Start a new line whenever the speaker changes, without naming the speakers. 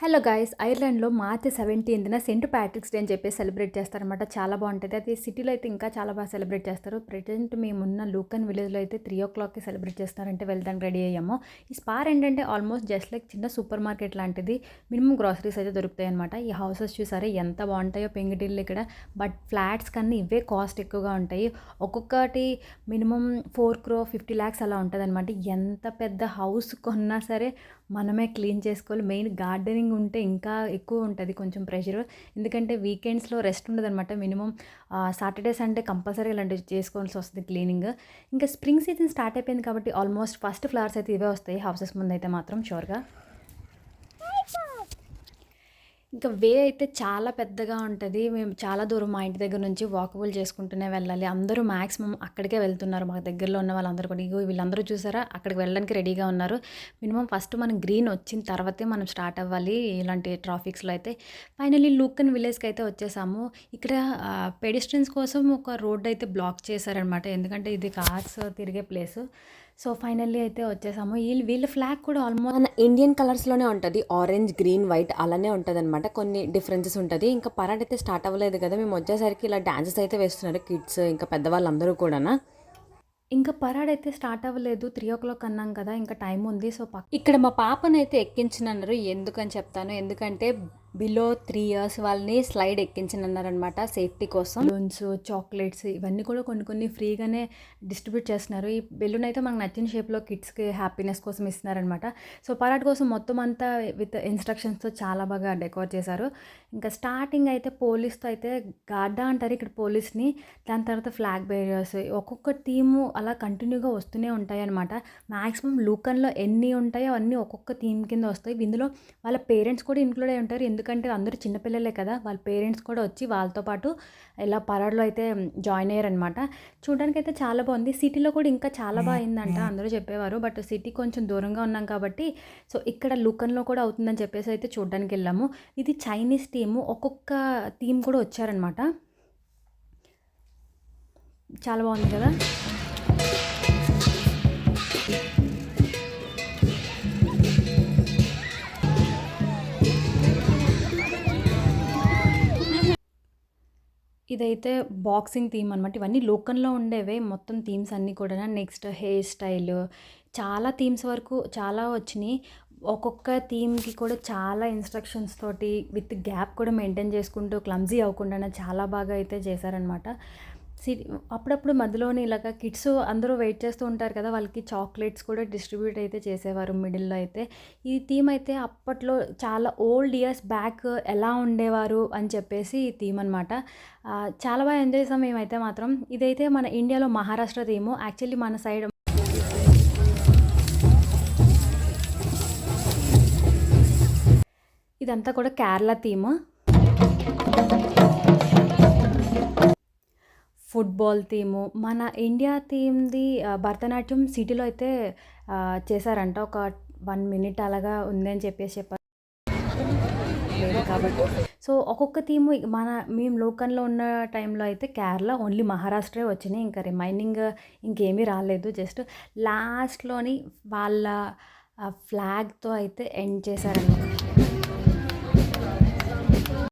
Hello guys ఐర్లాండ్లో March సెవెంటీన్త్న cent Patrick's day అని చెప్పేసి సెలబ్రేట్ చేస్తారనమాట చాలా బాగుంటుంది. అది సిటీలో అయితే ఇంకా చాలా బాగా సెలబ్రేట్ చేస్తారు. ప్రజెంట్ మేమున్న లూకన్ విలేజ్లో అయితే త్రీ ఓ క్లాక్కి సెలబ్రేట్ చేస్తారంటే వెళ్దానికి రెడీ అయ్యాము. ఈ స్పార్ ఏంటంటే ఆల్మోస్ట్ జస్ట్ లైక్ చిన్న సూపర్ మార్కెట్ లాంటిది. మినిమం గ్రాసరీస్ అయితే దొరుకుతాయి అనమాట ఈ హౌసెస్ చూసారా ఎంత బాగుంటాయో పెంగిటిల్లు ఇక్కడ. బట్ ఫ్లాట్స్ కన్నా ఇవే కాస్ట్ ఎక్కువగా ఉంటాయి. ఒక్కొక్కటి minimum four crore fifty lakhs అలా ఉంటుంది అనమాట ఎంత పెద్ద హౌస్ కొన్నా సరే మనమే క్లీన్ చేసుకోవాలి. మెయిన్ గార్డెనింగ్ ఉంటే ఇంకా ఎక్కువ ఉంటుంది కొంచెం ప్రెషర్. ఎందుకంటే వీకెండ్స్లో రెస్ట్ ఉండదన్నమాట. మినిమం సాటర్డే సండే కంపల్సరీ ఇలాంటివి చేసుకోవాల్సి వస్తుంది క్లీనింగ్. ఇంకా స్ప్రింగ్ సీజన్ స్టార్ట్ అయిపోయింది కాబట్టి ఆల్మోస్ట్ ఫస్ట్ ఫ్లవర్స్ అయితే ఇవే వస్తాయి. హౌసెస్ ముందు అయితే మాత్రం షూర్గా ఇంకా వే అయితే చాలా పెద్దగా ఉంటుంది. మేము చాలా దూరం మా ఇంటి దగ్గర నుంచి వాకబుల్ చేసుకుంటూనే వెళ్ళాలి. అందరూ మ్యాక్సిమం అక్కడికే వెళ్తున్నారు. మా దగ్గరలో ఉన్న వాళ్ళందరూ కూడా ఇగో వీళ్ళందరూ చూసారా? అక్కడికి వెళ్ళడానికి రెడీగా ఉన్నారు. మినిమం ఫస్ట్ మనం గ్రీన్ వచ్చిన తర్వాతే మనం స్టార్ట్ అవ్వాలి ఇలాంటి ట్రాఫిక్స్లో అయితే. ఫైనలీ లూకన్ విలేజ్కి అయితే వచ్చేసాము. ఇక్కడ పెడిస్ట్రియన్స్ కోసం ఒక రోడ్ అయితే బ్లాక్ చేశారనమాట ఎందుకంటే ఇది కార్స్ తిరిగే ప్లేస్. సో ఫైనల్లీ అయితే వచ్చేసాము. వీళ్ళు వీళ్ళ ఫ్లాగ్ కూడా ఆల్మోస్ట్
మన ఇండియన్ కలర్స్లోనే ఉంటుంది. ఆరెంజ్ గ్రీన్ వైట్ అలానే ఉంటుంది అనమాట కొన్ని డిఫరెన్సెస్ ఉంటుంది. ఇంకా పరాడ్ అయితే స్టార్ట్ అవ్వలేదు కదా. మేము వచ్చేసరికి ఇలా డాన్సెస్ అయితే వేస్తున్నారు. కిడ్స్ ఇంకా పెద్దవాళ్ళందరూ కూడా
ఇంకా పరాడ్ అయితే స్టార్ట్ అవ్వలేదు. త్రీ ఓ క్లాక్ అన్నాం కదా ఇంకా టైం ఉంది. సో
ఇక్కడ మా పాపను అయితే ఎక్కించినన్నారు. ఎందుకని చెప్తాను? ఎందుకంటే బిలో త్రీ ఇయర్స్ వాళ్ళని స్లైడ్ ఎక్కించనన్నారనమాట సేఫ్టీ కోసం.
బెలూన్స్ చాక్లెట్స్ ఇవన్నీ కూడా కొన్ని కొన్ని ఫ్రీగానే డిస్ట్రిబ్యూట్ చేస్తున్నారు. ఈ బెలూన్ అయితే మనకు నచ్చిన షేప్లో కిడ్స్కి హ్యాపీనెస్ కోసం ఇస్తున్నారనమాట సో పరాట్ కోసం మొత్తం అంతా విత్ ఇన్స్ట్రక్షన్స్తో చాలా బాగా డెకోర్ చేశారు. ఇంకా స్టార్టింగ్ అయితే పోలీస్తో అయితే గార్డా అంటారు ఇక్కడ పోలీస్ని. దాని తర్వాత ఫ్లాగ్ బేరియర్స్ ఒక్కొక్క థీము అలా కంటిన్యూగా వస్తూనే ఉంటాయి అనమాట మ్యాక్సిమం లూకన్లో ఎన్ని ఉంటాయో అన్నీ ఒక్కొక్క థీమ్ కింద వస్తాయి. ఇందులో వాళ్ళ పేరెంట్స్ కూడా ఇంక్లూడ్ అయి ఉంటారు. ఎందుకు ఎందుకంటే అందరూ చిన్నపిల్లలే కదా వాళ్ళ పేరెంట్స్ కూడా వచ్చి వాళ్ళతో పాటు ఇలా పరాడ్లో అయితే జాయిన్ అయ్యారనమాట చూడడానికి అయితే చాలా బాగుంది. సిటీలో కూడా ఇంకా చాలా బాగా అయిందంట అందరూ చెప్పేవారు. బట్ సిటీ కొంచెం దూరంగా ఉన్నాం కాబట్టి సో ఇక్కడ లుకన్లో కూడా అవుతుందని చెప్పేసి అయితే చూడడానికి వెళ్ళాము. ఇది చైనీస్ టీము. ఒక్కొక్క థీమ్ కూడా వచ్చారనమాట చాలా బాగుంది కదా? ఇదైతే బాక్సింగ్ థీమ్ అనమాట ఇవన్నీ లోకల్లో ఉండేవే మొత్తం థీమ్స్ అన్నీ కూడా నెక్స్ట్ హెయిర్ స్టైల్ చాలా థీమ్స్ వరకు చాలా వచ్చినాయి. ఒక్కొక్క థీమ్కి కూడా చాలా ఇన్స్ట్రక్షన్స్ తోటి విత్ గ్యాప్ కూడా మెయింటైన్ చేసుకుంటూ క్లమ్జీ అవ్వకుండా చాలా బాగా అయితే చేశారనమాట అప్పుడప్పుడు మధ్యలోనే ఇలాగ కిడ్స్ అందరూ వెయిట్ చేస్తూ ఉంటారు కదా వాళ్ళకి చాక్లెట్స్ కూడా డిస్ట్రిబ్యూట్ అయితే చేసేవారు మిడిల్లో అయితే. ఈ థీమ్ అయితే అప్పట్లో చాలా ఓల్డ్ ఇయర్స్ బ్యాక్ ఎలా ఉండేవారు అని చెప్పేసి ఈ థీమ్ అనమాట చాలా బాగా ఎంజాయ్ చేసాం మేమైతే మాత్రం. ఇదైతే మన ఇండియాలో మహారాష్ట్ర థీము. యాక్చువల్లీ మన సైడ్ ఇదంతా కూడా కేరళ థీమ్. ఫుట్బాల్ థీము మన ఇండియా థీమ్ది భరతనాట్యం సిటీలో అయితే చేశారంట. ఒక వన్ మినిట్ అలాగా ఉంది అని చెప్పేసి చెప్పారు. కాబట్టి. సో ఒక్కొక్క థీము మన మేము లోకల్లో ఉన్న టైంలో అయితే కేరళ ఓన్లీ మహారాష్ట్రే వచ్చినాయి. ఇంకా రిమైనింగ్ ఇంకేమీ రాలేదు. జస్ట్ లాస్ట్లోని వాళ్ళ ఫ్లాగ్తో అయితే ఎండ్ చేశారనమాట